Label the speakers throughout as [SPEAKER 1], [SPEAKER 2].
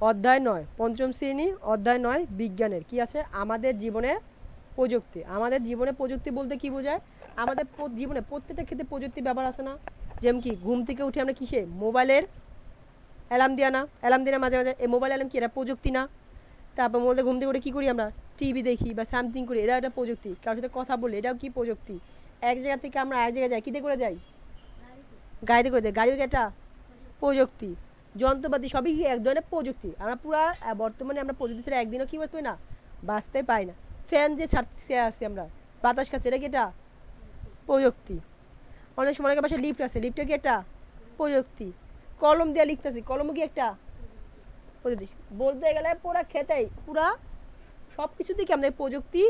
[SPEAKER 1] অধ্যায় নয়, পঞ্চম শ্রেণি, অধ্যায় নয়, বিজ্ঞানের। কি আছে? আমাদের জীবনে প্রযুক্তি। আমাদের জীবনে প্রযুক্তি বলতে কি বোঝায়? আমাদের জীবনে প্রত্যেকটা ক্ষেত্রে প্রযুক্তি ব্যবহার আছে না? যেমন কি, ঘুম থেকে উঠে আমরা কিসে? মোবাইলের অ্যালার্ম দেওয়া না? অ্যালার্ম দিয়ে মাঝে মাঝে, এই মোবাইল অ্যালার্ম কি? এটা প্রযুক্তি না। তারপর মোবাইলে ঘুম থেকে উঠে কী করি আমরা? টিভি দেখি বা সামথিং করি এটা একটা প্রযুক্তি। কারোর সাথে কথা বলি এটাও কি প্রযুক্তি? এক জায়গা থেকে আমরা এক জায়গায় যাই কী দিয়ে করে যাই? গাড়িতে করে যাই। গাড়ি একটা প্রযুক্তি। যন্ত্রপাতি সবই এক ধরনের প্রযুক্তি। আমরা পুরা বর্তমানে আমরা প্রযুক্তি ছাড়া একদিনও কী বলতে না? বাঁচতে পাই না। ফ্যান যে ছাড়তে আসছি আমরা, বাতাস খাচ্ছে, এটা কি এটা? প্রযুক্তি। অনেক সময় অনেকের পাশে লিফট আছে লিফটে কি প্রযুক্তি। কলম দিয়ে লিখতেছি কলমও কি একটা? প্রযুক্তি। বলতে গেলে পুরা খেতেই, পুরা সব কিছু থেকে আমাদের প্রযুক্তি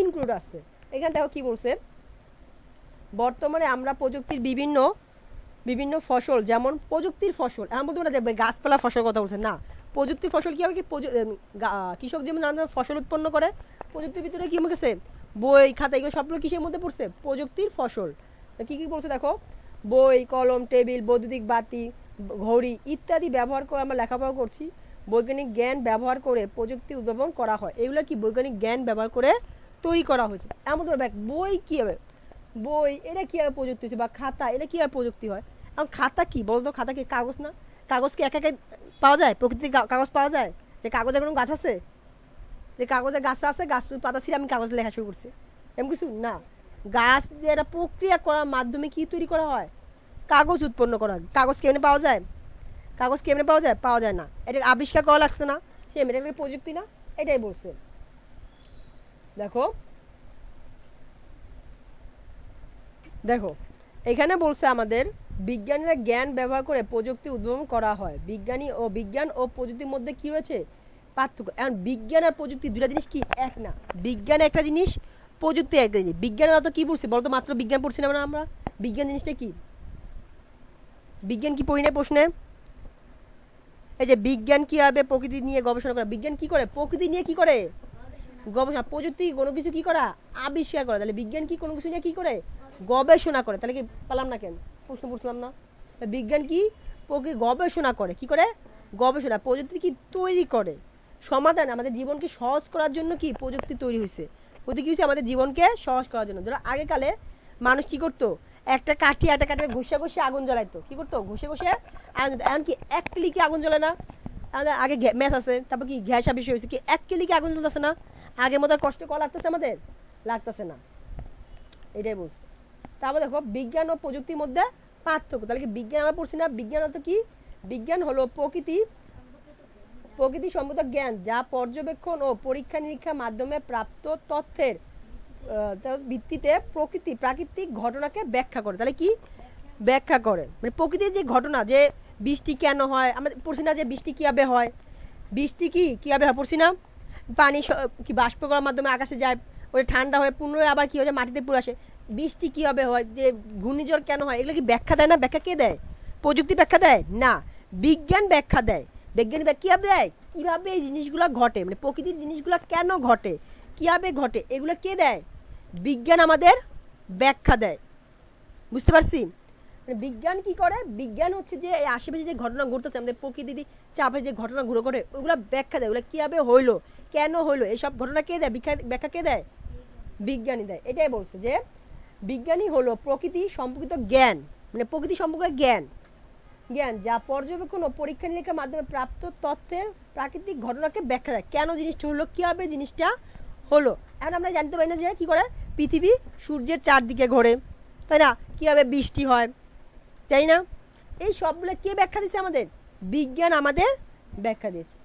[SPEAKER 1] ইনক্লুড আছে। এখানে দেখো কি বলছে? বর্তমানে আমরা প্রযুক্তির বিভিন্ন বিভিন্ন ফসল, যেমন প্রযুক্তির ফসল। এমন বলতে পারে গাছপালা ফসল কথা বলছে না, প্রযুক্তির ফসল কি হবে কি? কৃষক যেমন নানা ধরনের ফসল উৎপন্ন করে, প্রযুক্তির ভিতরে কি গেছে? বই, খাতা, এগুলো সবগুলো কিসের মধ্যে পড়ছে? প্রযুক্তির ফসল। কি কি বলছে দেখো? বই, কলম, টেবিল, বৈদ্যুতিক বাতি, ঘড়ি ইত্যাদি ব্যবহার করে আমরা লেখাপড়া করছি। বৈজ্ঞানিক জ্ঞান ব্যবহার করে প্রযুক্তি উদ্ভাবন করা হয়। এগুলো কি বৈজ্ঞানিক জ্ঞান ব্যবহার করে তৈরি করা হয়েছে। এমন দেখ, বই কী হবে বই, এটা কীভাবে প্রযুক্তি হচ্ছে বা খাতা, এটা কীভাবে প্রযুক্তি হয়? এখন খাতা কি বলতো? খাতা কি কাগজ না? কাগজ কি একা একা পাওয়া যায়? প্রকৃতির কাগজ পাওয়া যায়? যে কাগজে কোনো গাছ আছে? যে কাগজে গাছ আছে, গাছ পাতা ছিঁড়ে আমি কাগজ লেখা শুরু করছি। এমন কিছু? না। গাছ দিয়ে একটা প্রক্রিয়া করার মাধ্যমে কি তৈরি করা হয়? কাগজ উৎপন্ন করা। হয় কাগজ কেমনে পাওয়া যায়? কাগজ কেমনে পাওয়া যায়? পাওয়া যায় না। এটা আবিষ্কার করা লাগছে না। সে একটা প্রযুক্তি না? এটাই বলছে। দেখো। দেখো। এখানে বলছে আমাদের বিজ্ঞানীরা জ্ঞান ব্যবহার করে প্রযুক্তি উদ্ভাবন করা হয়। বিজ্ঞানী ও বিজ্ঞান ও প্রযুক্তির মধ্যে কি রয়েছে? পার্থক্য। এখন বিজ্ঞান আর প্রযুক্তি দুটা জিনিস কি এক না? বিজ্ঞান একটা জিনিস, প্রযুক্তি একটা জিনিস। বিজ্ঞান তো কি পড়ছে বলতো মাত্র বিজ্ঞান পড়ছি না আমরা। বিজ্ঞান জিনিসটা কি? বিজ্ঞান কি পড়ি না প্রশ্নে? এই যে বিজ্ঞান কি হবে প্রকৃতি নিয়ে গবেষণা করা? বিজ্ঞান কি করে? প্রকৃতি নিয়ে কি করে? গবেষণা। প্রযুক্তি কোনো কিছু কি করা? আবিষ্কার করা। তাহলে বিজ্ঞান কি কোনো কিছু নিয়ে কি করে? গবেষণা করে। তাহলে কি পেলাম না কেন? প্রশ্ন পড়ছিলাম না। বিজ্ঞান কি? প্রকৃতি গবেষণা করে। কি করে? গবেষণা। প্রযুক্তি কি তৈরি করে? সমাধান আমাদের জীবনকে সহজ করার জন্য কি প্রযুক্তি তৈরি হয়েছে? প্রযুক্তি কি হয়েছে আমাদের জীবনকে সহজ করার জন্য? ধরো, আগেকালে মানুষ কি করতো? একটা কাঠি একটা কাঠি ঘষে ঘষে আগুন জ্বালাইতো। কি করতো? ঘষে ঘষে আগুন জ্বালাতো। এখন কি এক ক্লিকে আগুন জ্বলে না। আগে ম্যাচ আছে। তারপর কি গ্যাসা বেশি হয়েছে। কি এক ক্লিকে আগুন জ্বলতেছে না? আগের মতো কষ্ট করা লাগতেছে আমাদের? লাগতেছে না। এটাই বলছে। তারপর দেখো, বিজ্ঞান ও প্রযুক্তির মধ্যে পার্থক্য। তাহলে কি বিজ্ঞান আমরা পড়ছি না? বিজ্ঞান অর্থ কি? বিজ্ঞান হলো প্রকৃতি প্রকৃতি সম্মত জ্ঞান, যা পর্যবেক্ষণ ও পরীক্ষা নিরীক্ষার মাধ্যমে প্রাপ্ত তথ্যের ভিত্তিতে প্রকৃতি, প্রাকৃতিক ঘটনাকে ব্যাখ্যা করে। তাহলে কি? ব্যাখ্যা করে। মানে প্রকৃতির যে ঘটনা, যে বৃষ্টি কেন হয়? আমরা পড়ছি না যে বৃষ্টি কীভাবে হয়? বৃষ্টি কি, কীভাবে হয়? পড়ছি না? পানি কি বাষ্প করার মাধ্যমে আকাশে যায় ওটা ঠান্ডা হয়ে পুনরায় আবার কী হয়ে যায়? মাটিতে পুরো আসে। বৃষ্টি কীভাবে হয় যে ঘূর্ণিঝড় কেন হয়? এগুলো কি ব্যাখ্যা দেয় না? ব্যাখ্যা কে দেয়? প্রযুক্তি ব্যাখ্যা দেয়? না। বিজ্ঞান ব্যাখ্যা দেয়। বিজ্ঞান কীভাবে দেয়? কীভাবে এই জিনিসগুলো ঘটে? মানে প্রকৃতির জিনিসগুলো কেন ঘটে? কীভাবে ঘটে? এগুলো কে দেয়? বিজ্ঞান আমাদের ব্যাখ্যা দেয়। বুঝতে পারছি? মানে বিজ্ঞান কি করে? বিজ্ঞান হচ্ছে যে এই আশেপাশে যে ঘটনা ঘটতেছে, আমাদের প্রকৃতি চাপে যে ঘটনা ঘুরে ঘটে, ওগুলো ব্যাখ্যা দেয়। ওগুলো কীভাবে হইল? কেন হইল? এইসব ঘটনা কে দেয়? ব্যাখ্যা কে দেয়? বিজ্ঞানী দেয়। এটাই বলছে যে বিজ্ঞানী হলো প্রকৃতি সম্পর্কিত জ্ঞান মানে প্রকৃতি সম্পর্কে জ্ঞান। জ্ঞান যা পর্যবেক্ষণ ও পরীক্ষা নিরীক্ষার মাধ্যমে প্রাপ্ত তথ্যের প্রাকৃতিক ঘটনাকে ব্যাখ্যা দেয়। কেন জিনিসটা হলো? কীভাবে জিনিসটা হলো? এখন আমরা জানতে পারি না যে কী করে? পৃথিবী সূর্যের চারদিকে ঘোরে, তাই না? কীভাবে বৃষ্টি হয় তাই না। এই সবগুলো কে ব্যাখ্যা দিয়েছে আমাদের? বিজ্ঞান আমাদের ব্যাখ্যা দিয়েছে।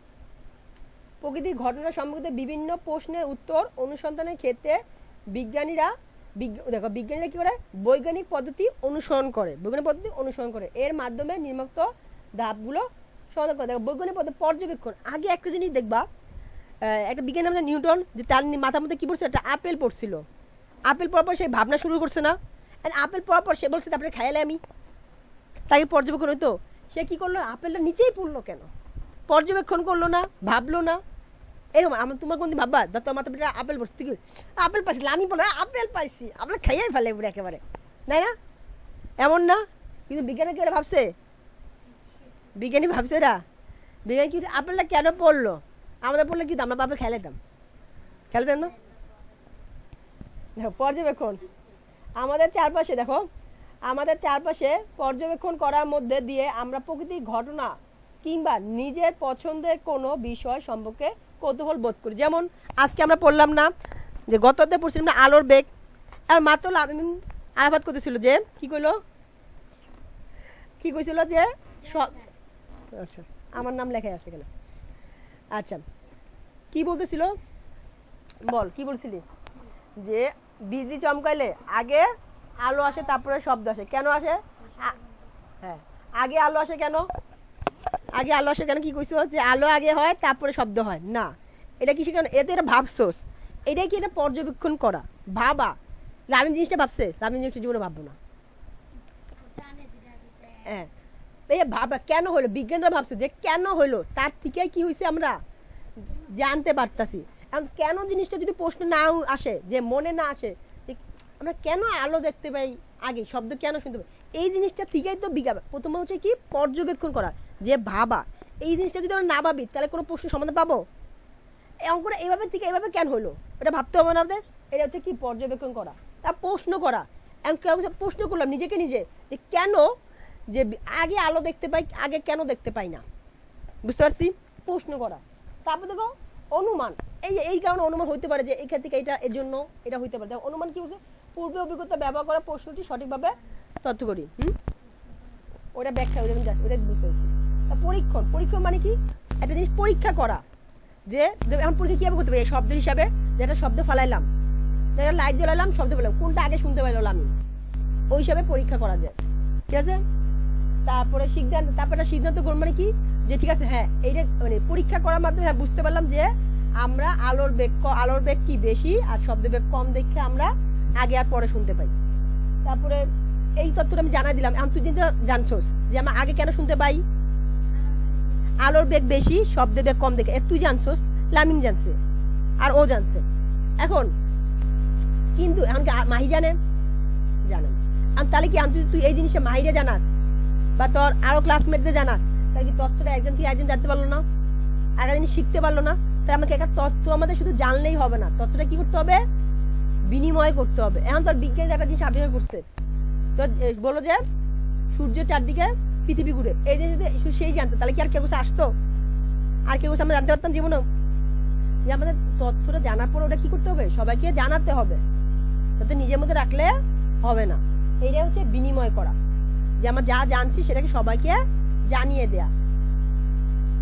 [SPEAKER 1] প্রকৃতির ঘটনা সম্পর্কিত বিভিন্ন প্রশ্নের উত্তর অনুসন্ধানের ক্ষেত্রে বিজ্ঞানীরা বিজ্ঞ- দেখো, বিজ্ঞানীরা কি করে? বৈজ্ঞানিক পদ্ধতি অনুসরণ করে। বৈজ্ঞানিক পদ্ধতি অনুসরণ করে। এর মাধ্যমে নির্মুক্ত ধাপগুলো সমাধান করে। দেখো, বৈজ্ঞানিক পদ্ধতি পর্যবেক্ষণ। আগে একটা জিনিস দেখবা একটা বিজ্ঞানী আমাদের নিউটন, যে তার মাথার মধ্যে কী পড়ছিল? একটা আপেল পড়ছিল। আপেল পড়ার পর সে ভাবনা শুরু করছে না। And আপেল পড়ার পর সে বলছে, তারপরে খাইলে আমি। তাকে পর্যবেক্ষণ হইতো। সে কী করল? আপেলটা নিচেই পড়ল কেন? পর্যবেক্ষণ করল না, ভাবলো না। এরকম আমার কোনদিন ভাববা তো বেটা আপেল পড়ছে আপেল পাইছিলাম আমি বলে, আপেল পাইছি। আমরা খাইয়াই ফেলে একেবারে। না? এমন না? কিন্তু বিজ্ঞানী ভাবছে? বিজ্ঞানী ভাবছে এরা। বিজ্ঞান কি আপেলটা কেন পড়ল? আমাদের পড়লে আমরা না পর্যবেক্ষণ। আমাদের চারপাশে, দেখো, আমাদের চারপাশে পর্যবেক্ষণ করার মধ্যে দিয়ে আমরা প্রকৃতির ঘটনা কিংবা নিজের পছন্দের কোনো বিষয় সম্পর্কে কৌতূহল বোধ করি। যেমন আজকে আমরা পড়লাম না যে গততে পড়ছিলাম না আলোর বেগ। আর মাত্র আলাপাত করতেছিল যে, কি কইলো? কি কইছিল যে আচ্ছা আমার নাম লেখাই আছে এখানে। আচ্ছা কি বলতেছিল? বল, কি বলছিলি? যে, বিজলি চমকাইলে আগে আলো আসে, তারপরে শব্দ আসে। কেন আসে? হ্যাঁ আগে আলো আসে কেন? আগে আলো আসে কেন কি কইছো? যে আলো আগে হয়, তারপরে শব্দ হয়। না, এটা কি কেন এটা এটা ভাবছোস এটাই কি এটা পর্যবেক্ষণ করা? ভাবা। আমি জিনিসটা ভাবছে? আমি জিনিসটা জীবনে ভাববো না। হ্যাঁ। এই ভাবা কেন হলো বিজ্ঞানরা ভাবছে যে কেন হলো তার থেকে কি হয়েছে আমরা জানতে পারতাছি। এখন কেন জিনিসটা যদি প্রশ্ন না আসে, যে মনে না আসে আমরা কেন আলো দেখতে পাই? আগে শব্দ কেন শুনতে পাই? এই জিনিসটা থেকেই তো বিজ্ঞান প্রথমে হচ্ছে কি? পর্যবেক্ষণ করা। যে ভাবা, এই জিনিসটা যদি আমরা না ভাবি, তাহলে কোনো প্রশ্ন সমাধান পাবো? অঙ্কটা এইভাবে থেকে এইভাবে কেন হলো? এটা ভাবতে হবে না আমাদের। এটা হচ্ছে কি? পর্যবেক্ষণ করা। তার প্রশ্ন করা। প্রশ্ন করলাম নিজেকে নিজে, যে কেন যে আগে আলো দেখতে পাই, আগে কেন দেখতে পাই না? বুঝতে পারছি? প্রশ্ন করা। তারপর দেখো, অনুমান। এই এই কারণে অনুমান হইতে পারে যে এখান থেকে এটা, এর জন্য এটা হইতে পারে। অনুমান কি বলছে? পূর্বে অভিজ্ঞতা ব্যবহার করা প্রশ্নটি সঠিকভাবে তথ্য করি। হুম? ওটা ব্যাখ্যা ওটা বুঝতে পারছি। তা পরীক্ষণ। পরীক্ষণ মানে কি? একটা জিনিস পরীক্ষা করা। যে যে এখন পরীক্ষা কীভাবে করতে পারি এই শব্দ হিসাবে যেটা শব্দ ফালাইলাম। যেটা লাইট জ্বালালাম শব্দ ফেলাম কোনটা আগে শুনতে পাইলাম আমি? ওই হিসাবে পরীক্ষা করা যায়। ঠিক আছে? তারপরে সিদ্ধান্ত, তারপরে একটা সিদ্ধান্ত গ্রহণ মানে কি? যে ঠিক আছে হ্যাঁ এইটা মানে পরীক্ষা করার মাধ্যমে হ্যাঁ বুঝতে পারলাম যে আমরা আলোর বেগ আলোর বেগ কি বেশি আর শব্দ বেগ কম দেখে আমরা আগে আর পরে শুনতে পাই। তারপরে এই তথ্যটা আমি জানাই দিলাম। এখন তুই জানছোস যে আমরা আগে কেন শুনতে পাই? আলোর বেগ বেশি শব্দ বেগ কম দেখে। তুই জানছোস? লামিন জানছে। আর ও জানছে। এখন কিন্তু এখন কি মাহি জানে? জানে আমি তাহলে কি আমি তুই এই জিনিসটা মাহিরে জানাস? বা তোর আরও ক্লাসমেটদের জানাস? তাহলে কি তথ্যটা একজন থেকে একজন জানতে পারল না? আর জিনিস শিখতে পারল না? তাহলে আমাকে একটা তথ্য আমাদের শুধু জানলেই হবে না। তথ্যটা কি করতে হবে? বিনিময় করতে হবে। এখন তোর বিজ্ঞান একটা জিনিস আবিষ্কার করছে। তো এ, বলো যে সূর্য চারদিকে পৃথিবী ঘুরে। এই জিনিস যদি সেই জানতো, তাহলে কি আর কেউ বসে আসতো? আর কেউ বসে আমরা জানতে পারতাম জীবনেও? যে আমাদের তথ্যটা জানার পর ওটা কি করতে হবে? সবাইকে জানাতে হবে। যাতে নিজের মধ্যে রাখলে হবে না। এইটা হচ্ছে বিনিময় করা। যে আমরা যা জানছি সেটাকে সবাইকে জানিয়ে দেয়া।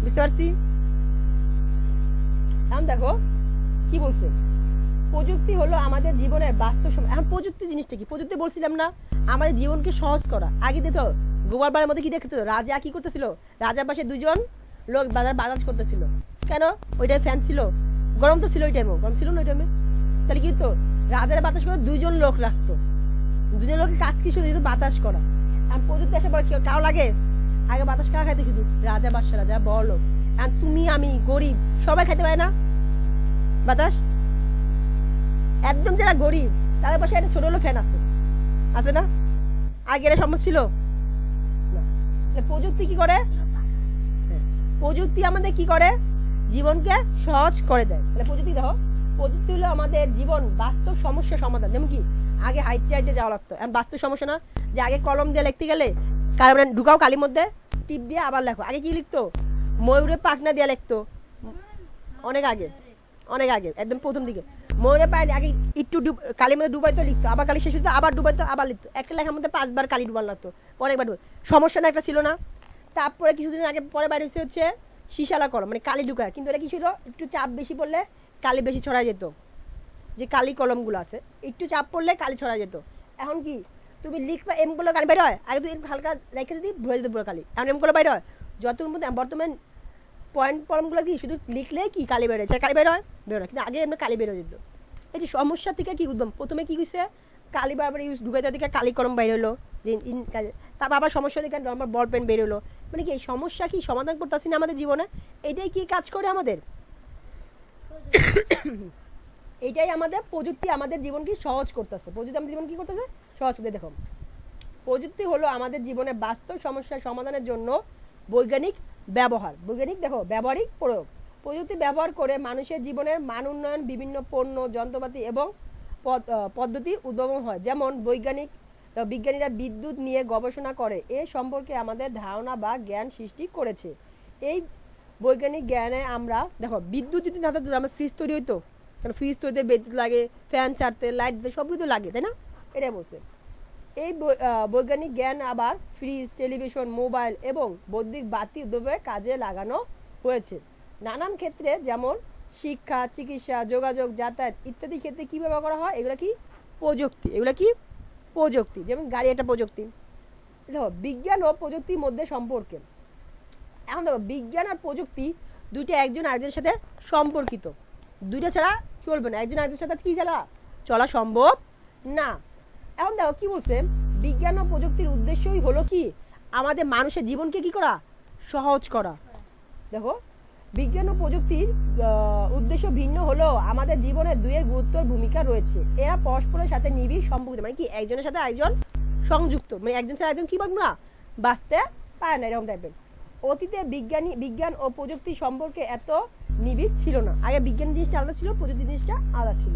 [SPEAKER 1] বুঝতে পারছি? এখন দেখো, কি বলছে? প্রযুক্তি হলো আমাদের জীবনের বাস্তব সময় এখন প্রযুক্তি জিনিসটা কি? প্রযুক্তি বলছিলাম না, আমাদের জীবনকে সহজ করা। আগে দেখো গোবার বাড়ির মধ্যে কি দেখতে রাজা কি করতেছিল? রাজার পাশে দুজন লোক বাজার বাজাজ করতেছিল। কেন? ওইটাই ফ্যান ছিল। গরম তো ছিল ওই টাইমও গরম ছিল না ওই টাইমে তাহলে কি তো রাজার বাতাস করে দুজন লোক রাখতো। দুজন লোকের কাজ কি শুধু? বাতাস করা। আর প্রযুক্তি আসার পরে কেউ লাগে? আগে বাতাস কারা খাইতে শুধু রাজা বাদশারা যারা বড় লোক। আর তুমি, আমি, গরিব, সবাই খাইতে পারে না? বাতাস? একদম যারা গরিব, তাদের পাশে একটা ছোট হলো ফ্যান আছে। আছে না? আগে এটা সম্ভব ছিল। প্রযুক্তি কি করে? প্রযুক্তি আমাদের কি করে? জীবনকে সহজ করে দেয়। তাহলে প্রযুক্তি দেখো, প্রযুক্তি হলো আমাদের জীবন বাস্তব সমস্যা সমাধান। যেমন কি, আগে হাইটে হাইটে যাওয়া লাগতো। এখন বাস্তব সমস্যা না, যে আগে কলম দিয়ে লিখতে গেলে কালি মানে ঢুকাও কালির মধ্যে, টিপ দিয়ে আবার লেখো। আগে কি লিখতো? ময়ূরে পাখনা দিয়ে লিখতো। অনেক আগে। অনেক আগে, একদম প্রথম দিকে। ময়ূরের পায় আগে একটু কালির মধ্যে ডুবাইতো লিখতো, আবার কালি শেষ হতো আবার ডুবাইতো, আবার লিখতো। একটা লেখার মধ্যে পাঁচবার কালি ডুবাল লাগতো অনেকবার ডুবাই সমস্যা না, একটা ছিল না। তারপরে কিছুদিন আগে পরে বাইরে হচ্ছে শিশালা কলম মানে কালি ঢুকায়। কিন্তু এটা কি ছিল? একটু চাপ বেশি পড়লে কালি বেশি ছড়া যেত। যে কালি কলমগুলো আছে, একটু চাপ পড়লে কালি ছড়া যেত। এখন কি, তুমি লিখবা এমগুলো কালি বাইরে হয়? আগে তো এরকম হালকা রেখে দিদি ভরে যেত পুরো কালি। এখন এমগুলো বাইরে হয়? মধ্যে বর্তমানে পয়েন্ট কলমগুলো কি? শুধু লিখলে কি? কালি বেরোয়। কালি বের হয় বের হয় কিন্তু আগে এমনি কালি বেরো যেত। এই যে সমস্যা থেকে কি উদ্যম প্রথমে কি হয়েছে কালি বারবার ইউজ ঢুকাইতে দিকে কালি কলম বাইরে হলো। যে ইন- তারপর আবার সমস্যা থেকে নর্মাল বল পেন বের হলো। মানে কি এই সমস্যা কি সমাধান করতেছি না আমাদের জীবনে? এটাই কি কাজ করে আমাদের? এটাই আমাদের প্রযুক্তি আমাদের জীবন কি সহজ করতেছে। প্রযুক্তি আমাদের জীবন কি করতেছে? সহজ করতে দেখো, প্রযুক্তি হলো আমাদের জীবনে বাস্তব সমস্যার সমাধানের জন্য বৈজ্ঞানিক ব্যবহার। বৈজ্ঞানিক দেখো, ব্যবহারিক প্রয়োগ। প্রযুক্তি ব্যবহার করে মানুষের জীবনের মান উন্নয়ন, বিভিন্ন পণ্য, যন্ত্রপাতি এবং পদ্ধতি উদ্ভাবন হয়। যেমন বৈজ্ঞানিক বিজ্ঞানীরা বিদ্যুৎ নিয়ে গবেষণা করে। এ সম্পর্কে আমাদের ধারণা বা জ্ঞান সৃষ্টি করেছে। এই বৈজ্ঞানিক জ্ঞানে আমরা, দেখো, বিদ্যুৎ যদি না থাকতো আমার ফ্রিজ তৈরি হইতো। কারণ ফ্রিজ তৈরিতে বিদ্যুৎ লাগে ফ্যান ছাড়তে লাইট সব কিছু লাগে, তাই না? এটাই বলছে। এই বৈজ্ঞানিক জ্ঞান আবার ফ্রিজ, টেলিভিশন, মোবাইল এবং বৈদ্যুতিক বাতি উদ্যোগে কাজে লাগানো হয়েছে। নানান ক্ষেত্রে যেমন শিক্ষা, চিকিৎসা, যোগাযোগ, যাতায়াত ইত্যাদি ক্ষেত্রে কী ব্যবহার করা হয়? এগুলো কি প্রযুক্তি, এগুলো কি প্রযুক্তি? যেমন গাড়ি একটা প্রযুক্তি। দেখো, বিজ্ঞান ও প্রযুক্তির মধ্যে সম্পর্কে। এখন দেখো, বিজ্ঞান আর প্রযুক্তি দুইটা একজন আরেকজনের সাথে সম্পর্কিত। দুইটা ছাড়া চলবে না। একজন আরেকজনের সাথে কি ছাড়া চলা সম্ভব না। এখন দেখো কি বলছে? বিজ্ঞান ও প্রযুক্তির উদ্দেশ্যই হলো কি? আমাদের মানুষের জীবনকে কি করা? সহজ করা। দেখো, বিজ্ঞান ও প্রযুক্তির উদ্দেশ্য ভিন্ন হলেও আমাদের জীবনে দুয়ের গুরুত্বর ভূমিকা রয়েছে। এরা পরস্পরের সাথে নিবিড় সম্পর্কিত মানে কি একজনের সাথে একজন সংযুক্ত মানে একজন সাথে একজন কি পারব না? বাঁচতে পারে না, এরকম টাইপের অতীতে বিজ্ঞানী, বিজ্ঞান ও প্রযুক্তি সম্পর্কে এত নিবিড় ছিল না। আগে বিজ্ঞান জিনিসটা আলাদা ছিল, প্রযুক্তি জিনিসটা আলাদা ছিল।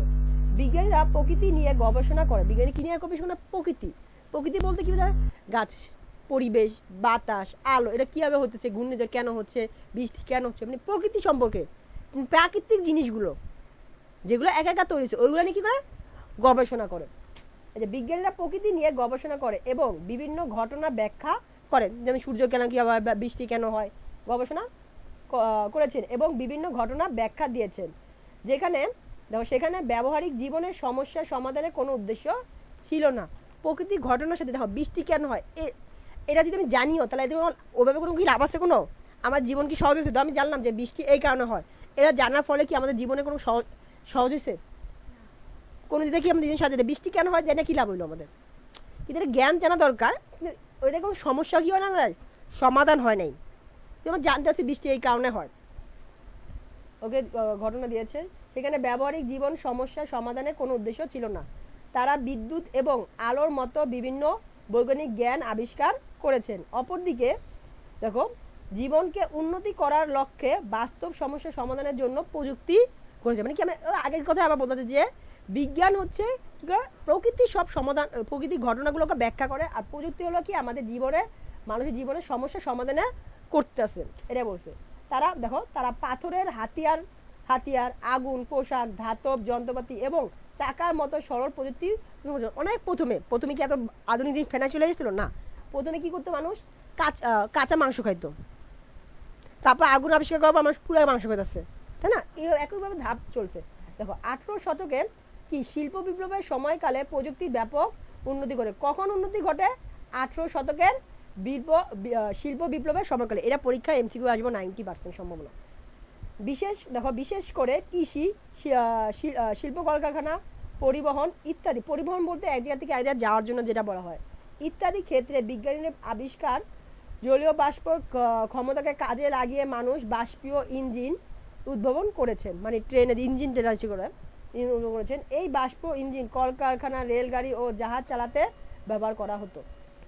[SPEAKER 1] বিজ্ঞানীরা প্রকৃতি নিয়ে গবেষণা করে। বিজ্ঞানী কি নিয়ে গবেষণা? প্রকৃতি। প্রকৃতি বলতে কি বোঝায়? গাছ, পরিবেশ, বাতাস, আলো। এটা কীভাবে হতেছে ঘূর্ণিঝড় কেন হচ্ছে? বৃষ্টি কেন হচ্ছে? মানে প্রকৃতি সম্পর্কে। প্রাকৃতিক জিনিসগুলো, যেগুলো একা একা তৈরি হচ্ছে, ওইগুলো নিয়ে কী করে? গবেষণা করে। যে বিজ্ঞানীরা প্রকৃতি নিয়ে গবেষণা করে এবং বিভিন্ন ঘটনা ব্যাখ্যা করেন যেমন সূর্য কেন কী হয় বৃষ্টি কেন হয়? গবেষণা করেছেন এবং বিভিন্ন ঘটনা ব্যাখ্যা দিয়েছেন। যেখানে দেখো, সেখানে ব্যবহারিক জীবনের সমস্যা সমাধানের কোনো উদ্দেশ্য ছিল না। প্রকৃতির ঘটনার সাথে দেখো, বৃষ্টি কেন হয়? এ- এটা যদি আমি জানিও, তাহলে এতে ওভাবে কোনো কি লাভ আছে কোনো? আমার জীবন কি সহজ হয়েছে? তো আমি জানলাম যে বৃষ্টি এই কারণে হয়। এটা জানার ফলে কি আমাদের জীবনে কোনো সহজ সহজ হয়েছে? কোনো দিকে কি আমাদের সাজাতে বৃষ্টি কেন হয় জানে কি লাভ হইল আমাদের? কিন্তু এটা জ্ঞান জানা দরকার ওইটা কোনো সমস্যা কি হয় না সমাধান হয় নাই। যেমন জানতে হচ্ছে বৃষ্টি এই কারণে হয়। ওকে ঘটনা দিয়েছে। সেখানে ব্যবহারিক জীবন সমস্যা সমাধানের কোনো উদ্দেশ্য ছিল না। তারা বিদ্যুৎ এবং আলোর মতো বিভিন্ন বৈজ্ঞানিক জ্ঞান আবিষ্কার করেছেন। অপরদিকে, দেখো, জীবনকে উন্নতি করার লক্ষ্যে বাস্তব সমস্যা সমাধানের জন্য প্রযুক্তি করেছে। মানে কি, আমি আগের কথা আবার বলতে যে বিজ্ঞান হচ্ছে প্রকৃতি সব সমাধান প্রকৃতির ঘটনাগুলোকে ব্যাখ্যা করে। আর প্রযুক্তি হলো কি, আমাদের জীবনে, মানুষের জীবনের সমস্যা সমাধানে করতেছে। এটা বলছে। তারা, দেখো, তারা পাথরের হাতিয়ার হাতিয়ার, আগুন, পোশাক, ধাতব যন্ত্রপাতি এবং চাকার মতো সরল প্রযুক্তি অনেক প্রথমে প্রথমে কি এত আধুনিক জিনিস ফেনা চলে এসেছিল? না। প্রথমে কি করতো মানুষ? কাঁচা কাঁচা মাংস খাইতো। তারপর আগুন আবিষ্কার করার পর মানুষ পুরো মাংস খেতেছে, তাই না? এই একইভাবে ধাপ চলছে। দেখো, আঠেরো শতকে কি শিল্প বিপ্লবের সময়কালে প্রযুক্তি ব্যাপক উন্নতি করে। কখন উন্নতি ঘটে? আঠেরো শতকের বিপ্লব বি- আহ, শিল্প বিপ্লবের সময়কালে এটা পরীক্ষা এমসিকিউ আসবে নাইনটি পার্সেন্ট সম্ভাবনা বিশেষ দেখো বিশেষ করে কৃষি শিল্প কলকারখানা পরিবহন ইত্যাদি। পরিবহন বলতে এক জায়গা থেকে এক জায়গায় যাওয়ার জন্য যেটা বলা হয়। ইত্যাদি ক্ষেত্রে বিজ্ঞানীর আবিষ্কার জলীয় বাষ্প ক্ষমতাকে কাজে লাগিয়ে মানুষ বাষ্পীয় ইঞ্জিন উদ্ভাবন করেছেন। মানে ট্রেনের ইঞ্জিন টেরাচি করে উদ্ভাবন করেছেন। এই বাষ্প ইঞ্জিন কলকারখানা রেলগাড়ি ও জাহাজ চালাতে ব্যবহার করা হতো।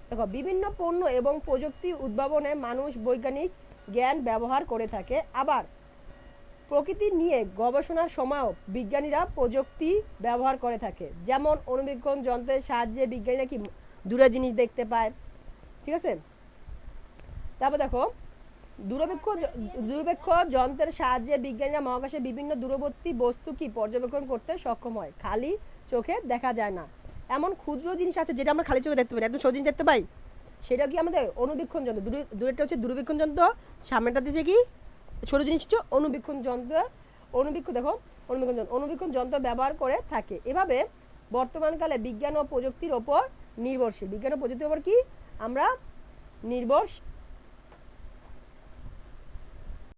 [SPEAKER 1] দেখো, বিভিন্ন পণ্য এবং প্রযুক্তি উদ্ভাবনে মানুষ বৈজ্ঞানিক জ্ঞান ব্যবহার করে থাকে। আবার প্রকৃতি নিয়ে গবেষণার সময়ও বিজ্ঞানীরা প্রযুক্তি ব্যবহার করে থাকে। যেমন অনুবীক্ষণ যন্ত্রের সাহায্যে বিজ্ঞানীরা কি দূরের জিনিস দেখতে পায়, ঠিক আছে? তারপর দেখো, দূরবীক্ষ দূরবীক্ষ যন্ত্রের সাহায্যে বিজ্ঞানীরা মহাকাশে বিভিন্ন দূরবর্তী বস্তু কি পর্যবেক্ষণ করতে সক্ষম হয়? খালি চোখে দেখা যায় না। এমন ক্ষুদ্র জিনিস আছে যেটা আমরা খালি চোখে দেখতে পাই একদম সজিন দেখতে পাই? সেটা কি আমাদের অনুবীক্ষণ যন্ত্র? দূরে দূরেরটা হচ্ছে দূরবীক্ষণ যন্ত্র সামনেটা দিচ্ছে কি? ছোটো জিনিস হচ্ছে অনুবীক্ষণ যন্ত্র। অনুবীক্ষণ, দেখো, অনুবীক্ষণ যন্ত্র। অনুবীক্ষণ যন্ত্র ব্যবহার করে থাকে। এভাবে বর্তমানকালে বিজ্ঞান ও প্রযুক্তির ওপর নির্ভরশীল। বিজ্ঞান ও প্রযুক্তির ওপর কি? আমরা নির্ভর